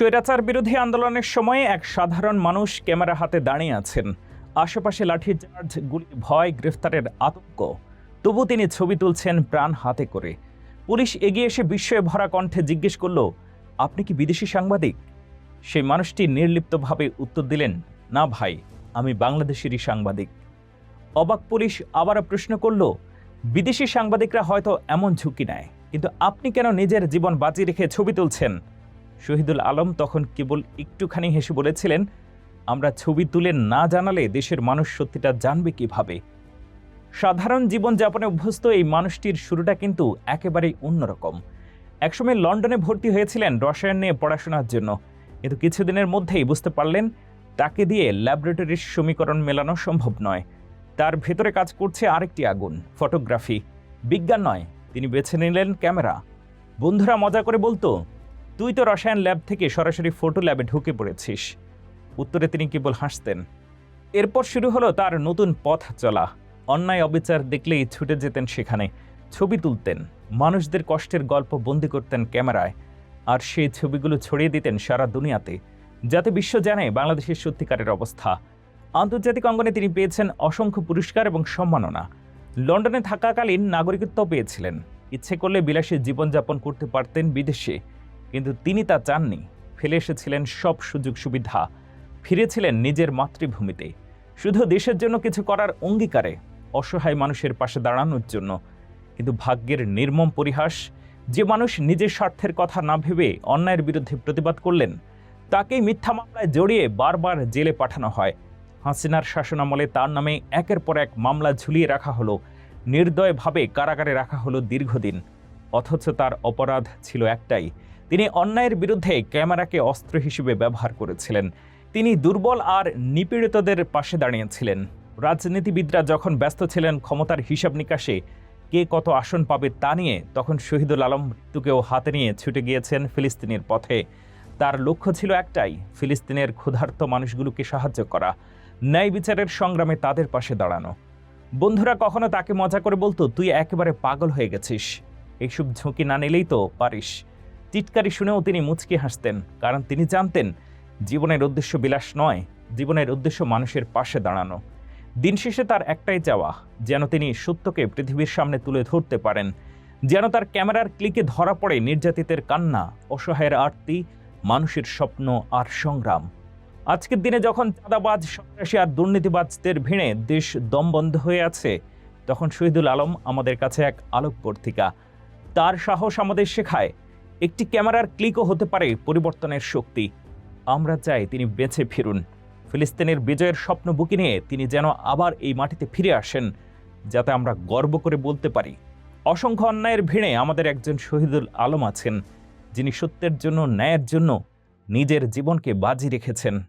স্বৈরাচার বিরোধী আন্দোলনের সময় এক সাধারণ মানুষ ক্যামেরা হাতে দাঁড়িয়ে আছেন। আশেপাশে লাঠিচার্জ গুলি, ভয়, গ্রেফতারের আতঙ্ক। তবু তিনি ছবি তুলছেন প্রাণ হাতে করে। পুলিশ এগিয়ে এসে বিস্ময়ে ভরা কণ্ঠে জিজ্ঞেস করল, আপনি কি বিদেশি সাংবাদিক? সেই মানুষটি নির্লিপ্তভাবে উত্তর দিলেন, না ভাই, আমি বাংলাদেশেরই সাংবাদিক। অবাক পুলিশ আবারও প্রশ্ন করল, বিদেশি সাংবাদিকরা হয়তো এমন ঝুঁকি নেয়, কিন্তু আপনি কেন নিজের জীবন বাঁচিয়ে রেখে ছবি তুলছেন? শহীদুল আলম তখন কেবল একটুখানি হেসে বলেছিলেন, আমরা ছবি তুলে না জানালে দেশের মানুষ সত্যিটা জানবে কীভাবে? সাধারণ জীবনযাপনে অভ্যস্ত এই মানুষটির শুরুটা কিন্তু একেবারেই অন্যরকম। একসময় লন্ডনে ভর্তি হয়েছিলেন রসায়ন নিয়ে পড়াশোনার জন্য। কিন্তু কিছুদিনের মধ্যেই বুঝতে পারলেন, তাকে দিয়ে ল্যাবরেটরির সমীকরণ মেলানো সম্ভব নয়। তার ভেতরে কাজ করছে আরেকটি আগুন, ফটোগ্রাফি। বিজ্ঞান নয়, তিনি বেছে নিলেন ক্যামেরা। বন্ধুরা মজা করে বলতো তুই তো রসায়ন ল্যাব থেকে সরাসরি ফটো ল্যাবে ঢুকে পড়েছিস। উত্তরে তিনি কেবল হাসতেন। এরপর শুরু হলো তার নতুন পথ চলা। অন্যায় অবিচার দেখলেই ছুটে যেতেন সেখানে। ছবি তুলতেন। মানুষদের কষ্টের গল্প বন্দি করতেন ক্যামেরায়। আর সেই ছবিগুলো ছড়িয়ে দিতেন সারা দুনিয়াতে। যাতে বিশ্ব জানে বাংলাদেশের সত্যিকারের অবস্থা। আন্তর্জাতিক অঙ্গনে তিনি পেয়েছেন অসংখ্য পুরস্কার এবং সম্মাননা। লন্ডনে থাকাকালীন নাগরিকত্ব পেয়েছিলেন। ইচ্ছে করলে বিলাসী জীবনযাপন করতে পারতেন বিদেশে। কিন্তু তিনি তা চাননি। ফেলে এসেছিলেন সব সুযোগ সুবিধা। ফিরেছিলেন নিজের মাতৃভূমিতে। শুধু দেশের জন্য কিছু করার অঙ্গীকারে অসহায় মানুষের পাশে দাঁড়ানোর জন্য। কিন্তু ভাগ্যের নির্মম পরিহাস, যে মানুষ নিজের স্বার্থের কথা না ভেবে অন্যায়ের বিরুদ্ধে প্রতিবাদ করলেন, তাকেই মিথ্যা মামলায় জড়িয়ে বারবার জেলে পাঠানো হয়। হাসিনার শাসনামলে তার নামে একের পর এক মামলা ঝুলিয়ে রাখা হলো। নির্দয়ভাবে কারাগারে রাখা হলো দীর্ঘদিন। অথচ তার অপরাধ ছিল একটাই তিনি অন্যায়ের বিরুদ্ধে ক্যামেরাকে অস্ত্র হিসেবে ব্যবহার করেছিলেন। তিনি দুর্বল আর নিপীড়িতদের পাশে দাঁড়িয়েছিলেন। রাজনীতিবিদরা যখন ব্যস্ত ছিলেন ক্ষমতার হিসাব নিকাশে, কে কত আসন পাবে তা নিয়ে তখন শহীদুল আলম মৃত্যুকেও হাতে নিয়ে ছুটে গিয়েছেন ফিলিস্তিনের পথে। তার লক্ষ্য ছিল একটাই, ফিলিস্তিনের ক্ষুধার্ত মানুষগুলোকে সাহায্য করা, ন্যায় বিচারের সংগ্রামে তাদের পাশে দাঁড়ানো। বন্ধুরা, কখনো তাকে মজা করে বলতো, তুই একেবারে পাগল হয়ে গেছিস। এইসব ঝুঁকি না নিলেই তো পারিস। টিটকারি শুনেও তিনি মুচকি হাসতেন, কারণ তিনি জানতেন, জীবনের উদ্দেশ্য বিলাস নয়, জীবনের উদ্দেশ্য মানুষের পাশে দাঁড়ানো। দিন শেষে তার একটাই চাওয়া, যেন তিনি সত্যকে পৃথিবীর সামনে তুলে ধরতে পারেন, যেন তার ক্যামেরার ক্লিকে ধরা পড়ে নির্যাতিতের কান্না, অসহায়ের আরতি, মানুষের স্বপ্ন আর সংগ্রাম। আজকের দিনে যখন চাঁদাবাজ, সন্ত্রাসী আর দুর্নীতিবাজদের ভিড়ে দেশ দমবন্ধ হয়ে আছে, তখন শহীদুল আলম আমাদের কাছে এক আলোকবর্তিকা। তার সাহস আমাদের শেখায় একটি ক্যামেরার ক্লিকও হতে পারে পরিবর্তনের শক্তি। আমরা চাই তিনি বেঁচে ফিরুন। ফিলিস্তিনের বিজয়ের স্বপ্ন বুকি নিয়ে তিনি যেন আবার এই মাটিতে ফিরে আসেন, যাতে আমরা গর্ব করে বলতে পারি। অসংখ্য অন্যায়ের ভিড়ে আমাদের একজন শহীদুল আলম আছেন, যিনি সত্যের জন্য, ন্যায়ের জন্য নিজের জীবনকে বাজি রেখেছেন।